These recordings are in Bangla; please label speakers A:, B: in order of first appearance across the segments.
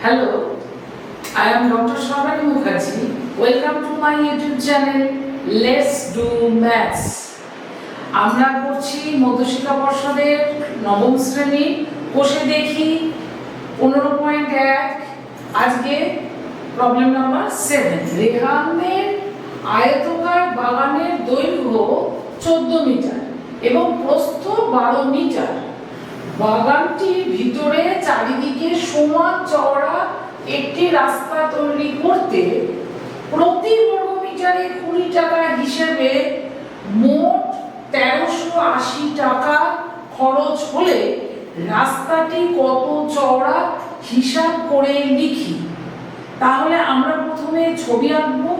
A: Hello, I am Dr. Shabani Mukherjee. Welcome to my YouTube channel Let's Do Maths. আমরা করছি মধ্যশিক্ষা পর্ষদের নবম শ্রেণি বসে দেখি পনেরো পয়েন্ট এক আজকে প্রবলেম নাম্বার সেভেন রেহানের আয়তকার বাগানের দৈর্ঘ্য চোদ্দ মিটার এবং প্রস্থ বারো মিটার বাগানটির ভিতরে চারিদিকে সমান চওড়া একটি রাস্তা তৈরি করতে প্রতি বর্গ মিটারে কুড়ি টাকা হিসেবে মোট তেরোশো আশি টাকা খরচ হলে রাস্তাটি কত চওড়া হিসাব করে লিখি। তাহলে আমরা প্রথমে ছবি আঁকবো,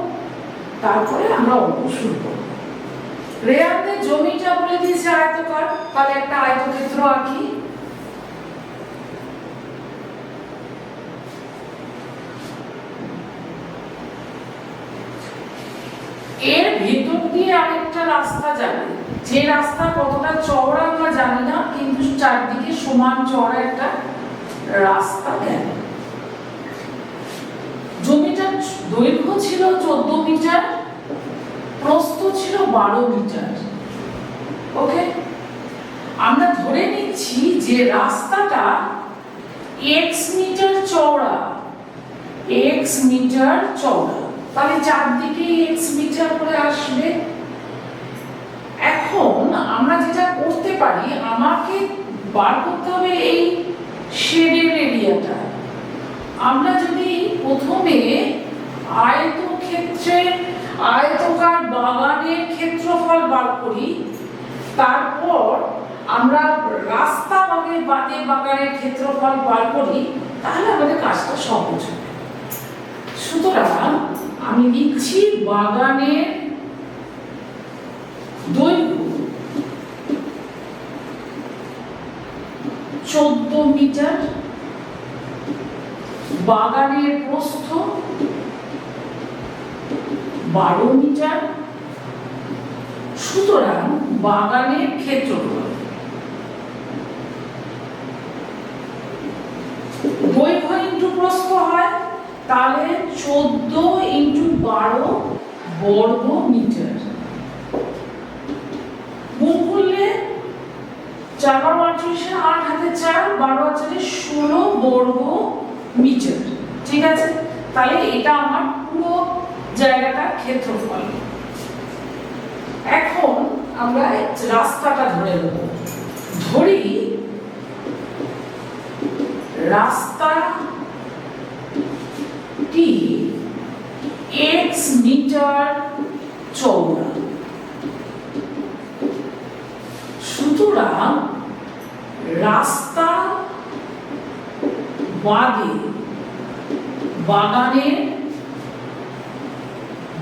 A: তারপরে আমরা অঙ্ক শুরু করব। রেয়াদের জমিটা বলে দিয়েছে আয়তকার, তাহলে একটা আয়তক্ষেত্র আঁকি এর ভেতর দিয়ে আরেকটা রাস্তা যাবে। যে রাস্তা কতটা চওড়া আমরা জানি না, কিন্তু চারদিকে সমান চওড়া একটা রাস্তা গেল জমিটার দৈর্ঘ্য ছিল চোদ্দ মিটার, প্রস্থ ছিল বারো মিটার। ওকে আমরা ধরে নিচ্ছি যে রাস্তাটা এক্স মিটার চওড়া এক্স মিটার চওড়া। তাহলে চারদিকে এক্স মিটার করে আসবে। এখন আমরা যেটা করতে পারি, আমাকে বার করতে হবে এই শেডের এরিয়াটা আমরা যদি প্রথমে আয়তক্ষেত্রে, আয়তকার বাগানের ক্ষেত্রফল বার করি, তারপর আমরা রাস্তা বাগে বাদে বাগানের ক্ষেত্রফল বার করি, তাহলে আমাদের কাজটা সহজ হবে। সুতরাং আমি বাগানের দৈর্ঘ্য চোদ্দ মিটার, বাগানের প্রস্থ বারো মিটার। সুতরাং বাগানের ক্ষেত্রফল দৈর্ঘ্য ইন্টু প্রস্থ হয় তাহলে চোদ্দ বারো বর্গ মিটার। গুণ করলে চার বারো আটচল্লিশে আট হাতে চার, বারো আটচল্লিশ ষোলো বর্গ মিটার। ঠিক আছে? তাহলে এটা আমার পুরো জায়গাটা ক্ষেত্রফল। এখন আমরা রাস্তাটা ধরে নেব। ধরি রাস্তাটি এক্স মিটার চৌড়া সুতরাং রাস্তা বাদে বাগানের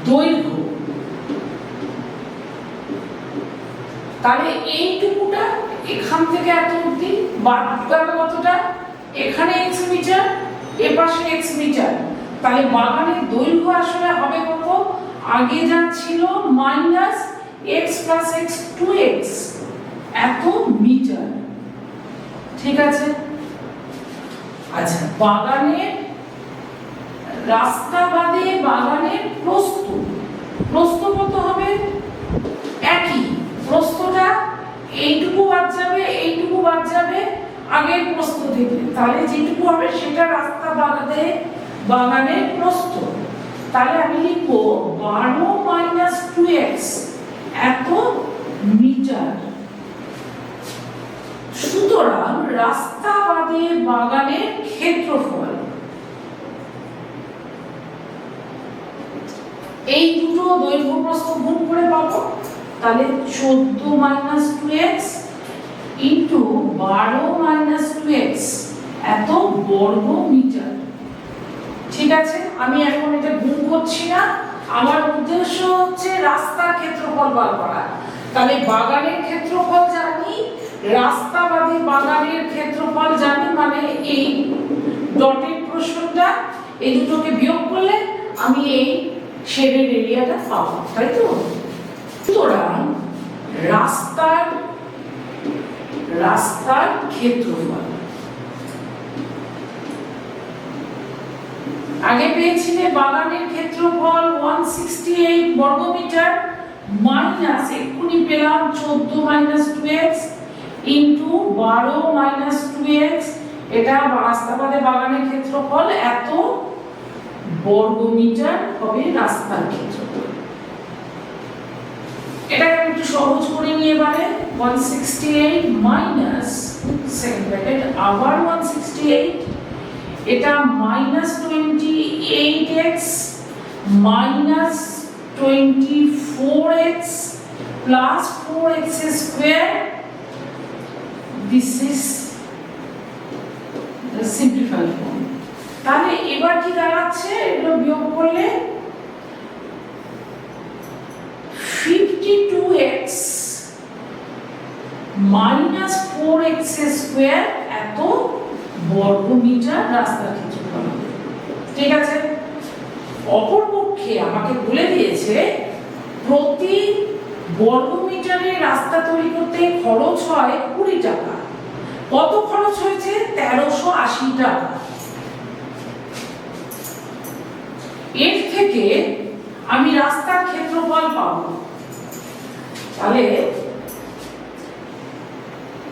A: দৈর্ঘ্য। তাহলে এইটুকুটা এখান থেকে এত অবধি, বাদ গেল কতটা? এখানে এক্স মিটার এ পাশে এক্স মিটার তাহলে বাগানের দৈর্ঘ্য আসলে হবে কত? আগে যা ছিল minus x plus x two x এত মিটার ঠিক আছে? আচ্ছা বাগানের রাস্তা বাদে বাগানের প্রস্থ। প্রস্থ কত হবে? একই। প্রস্থটা এইটুকু বাদ যাবে, এইটুকু বাদ যাবে, আগের প্রস্থ থেকে। তাহলে যেটুকু হবে সেটা রাস্তা বাগাতে বাগানের প্রস্থ। তাহলে আমি লিখব বারো মাইনাস টু এক্স এত মিটার। সুতরাং রাস্তা বাদে বাগানের ক্ষেত্রফল। এই দুটো দৈর্ঘ্য প্রস্থ গুণ করে পাবো। তাহলে চোদ্দ মাইনাস টু এক্স ইন্টু বারো মাইনাস টু এক্স এত বর্গ মিটার ঠিক আছে? আমি এখন এটা গুণ করছি না। আমার উদ্দেশ্য হচ্ছে রাস্তার ক্ষেত্রফল বার করা। তাহলে বাগানের ক্ষেত্রফল জানি রাস্তা বাদে বাগানের ক্ষেত্রফল জানি মানে এই ডটের প্রশ্নটা, এই দুটোকে বিয়োগ করলে আমি এই শেডের এরিয়াটা পাবো, তাই তো? সুতরাং রাস্তার রাস্তার ক্ষেত্রফল। আগে পেয়েছিলে বাগানের ক্ষেত্রফল ওয়ান সিক্সটি এইট বর্গমিটার মাইনাস এক্ষুনি পেলাম চোদ্দ মাইনাস টু এক্স ইন্টু বারো মাইনাস টু এক্স এটা রাস্তাবাদে বাগানের ক্ষেত্রফল, এত বর্গমিটার হবে রাস্তার ক্ষেত্রফল। আমি একটু সহজ করে নিয়ে এবারে 168 মাইনাস সেকেন্ড ব্র্যাকেট, আবার 168 এটা minus 28x minus 24x plus 4x square this is simplified form তাহলে এবার কি দাঁড়াচ্ছে? এগুলো বিয়োগ করলে 52x minus four x square বর্গমিটার রাস্তার ক্ষেত্রফল ঠিক আছে? অপরপক্ষে আমাকে বলে দিয়েছে, প্রতি বর্গমিটারে রাস্তা তৈরি করতে খরচ হয় কুড়ি টাকা। কত খরচ হয়েছে? তেরোশো আশি টাকা। এর থেকে আমি রাস্তার ক্ষেত্রফল পাবো। তাহলে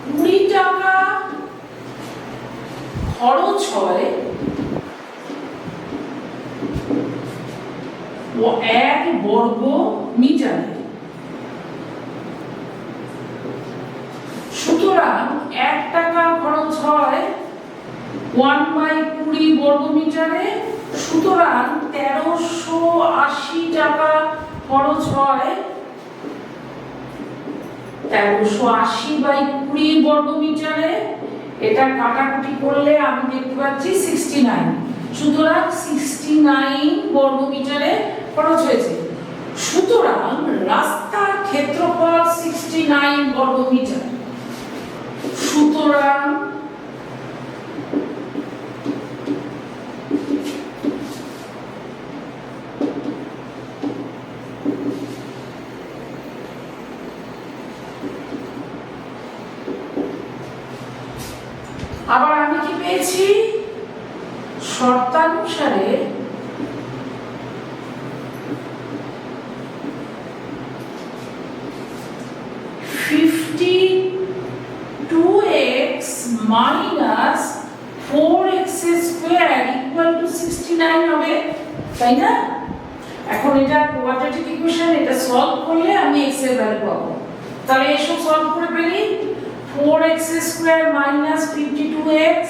A: কুড়ি টাকা খরচ হয় ও এক বর্গ মিটারে। সুতরাং এক টাকা খরচ হয় ওয়ান বাই কুড়ি বর্গ মিটারে, সুতরাং তেরোশো আশি টাকা খরচ হয় তেরোশো আশি বাই কুড়ি বর্গ মিটারে এটা কাটাকুটি করলে আমি দেখতে পাচ্ছি সিক্সটি নাইন সুতরাং সিক্সটি নাইন বর্গমিটারে খরচ হয়েছে। সুতরাং রাস্তার ক্ষেত্রফল সিক্সটি নাইন বর্গমিটার। সুতরাং আবার আমি কি পেয়েছি শর্তানুসারে fifty two x minus four x square equal to sixty nine হবে, তাই না? এখন এটা কোয়াড্রেটিক ইকুয়েশন এটা সলভ করলে আমি এক্সের ভ্যালু পাবো। তাহলে এসব সলভ করে ফেলি। 4x square minus 52x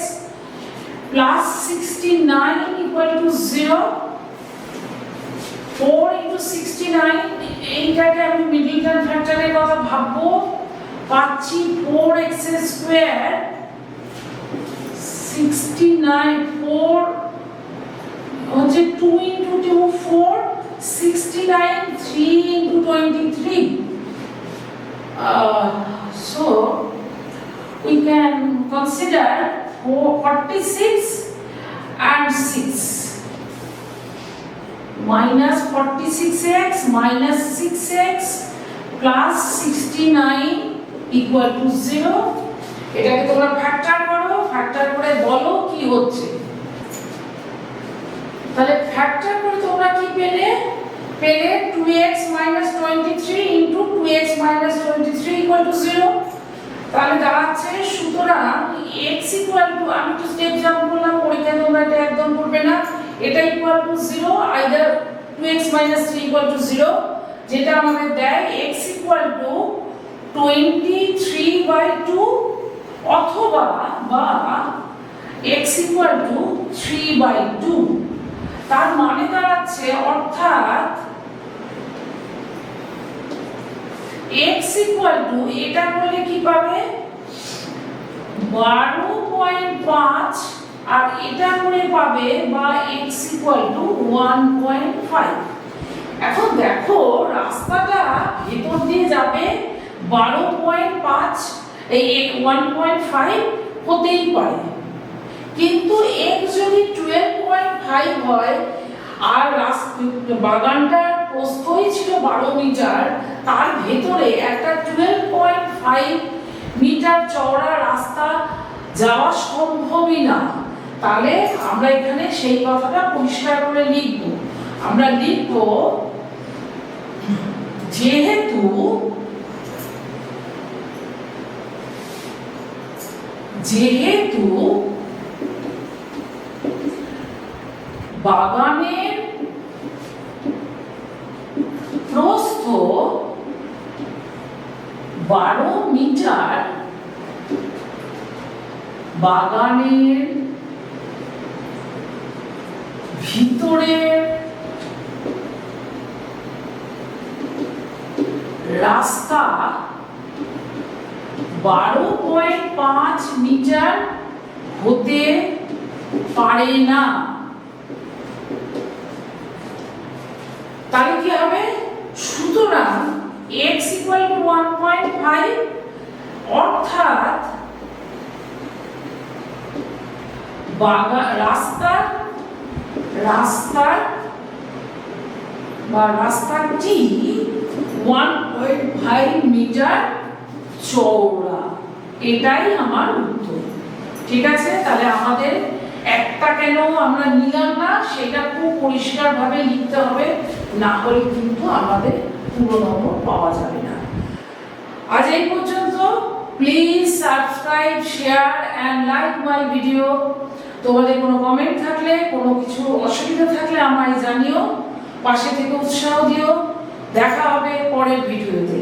A: plus 69 equal to 0 4 into 69 এইটাকে আমি মিডল টার্ম ফ্যাক্টরের কথা ভাববো পাচ্ছি 4x স্কয়ার 69 4 হচ্ছে 2 into 2 4 69 3 into 23 uh, so we can consider 46 and 6 minus 46x minus 6x plus 69 equal to 0 এটাকে তোমরা ফ্যাক্টর করো ফ্যাক্টর করে বলো কি হচ্ছে। তাহলে ফ্যাক্টর করে তোমরা কি পেলে? পেলে 2x 23 into 2x 23 equal to 0 তাহলে দাঁড়াচ্ছে সুতরাং x ইকুয়াল টু আমি একটু স্টেপ জাম্প করলাম পরীক্ষায় তোমরা এটা একদম করবে না। এটা equal to 0 either 2x 3 equal to 0 যেটা আমাদের দেয় x ইকুয়াল টু 23 বাই 2 অথবা বা x ইকুয়াল টু 3 বাই 2 তার মানে দাঁড়াচ্ছে অর্থাৎ x ইকুয়াল টু এটা করলে কি পাবে? বারো পয়েন্ট পাঁচ, আর এটা করে পাবে বা x equal to one point five এখন দেখো, রাস্তাটা ভেতর দিয়ে যাবে, বারো পয়েন্ট পাঁচ, এই ওয়ান পয়েন্ট ফাইভ হতেই পারে। কিন্তু x যদি টুয়েলভ পয়েন্ট ফাইভ হয়, আর রাস্তা, বাগানটার প্রস্থই বারো মিটার, তার ভেতরে একটা টুয়েলভ পয়েন্ট ফাইভ মিটার চওড়া রাস্তা যাওয়া সম্ভবই না। তাহলে আমরা এখানে সেই কথাটা পরিষ্কার করে লিখব। আমরা লিখব, যেহেতু যেহেতু বাগানের প্রস্থ বারো মিটার বাগানের ভিতরের রাস্তা বারো পয়েন্ট পাঁচ মিটার হতে পারে না। তাহলে কি হবে? সুতরাং x equal to one point five অর্থাৎ বাগা রাস্তার রাস্তার বা রাস্তাটি ওয়ান পয়েন্ট ফাইভ মিটার চওড়া। এটাই আমার উত্তর। ঠিক আছে? তাহলে আমাদের একটা কেন আমরা নিলাম না, সেটা খুব পরিষ্কারভাবে লিখতে হবে, না হলে কিন্তু আমাদের পুরো নম্বর পাওয়া যাবে না। আজ এই পর্যন্ত please subscribe share and like my video তোমাদের কোনো কমেন্ট থাকলে, কোনো কিছু অসুবিধা থাকলে আমায় জানিও। পাশে থেকে উৎসাহ দিও। দেখা হবে পরের ভিডিওতে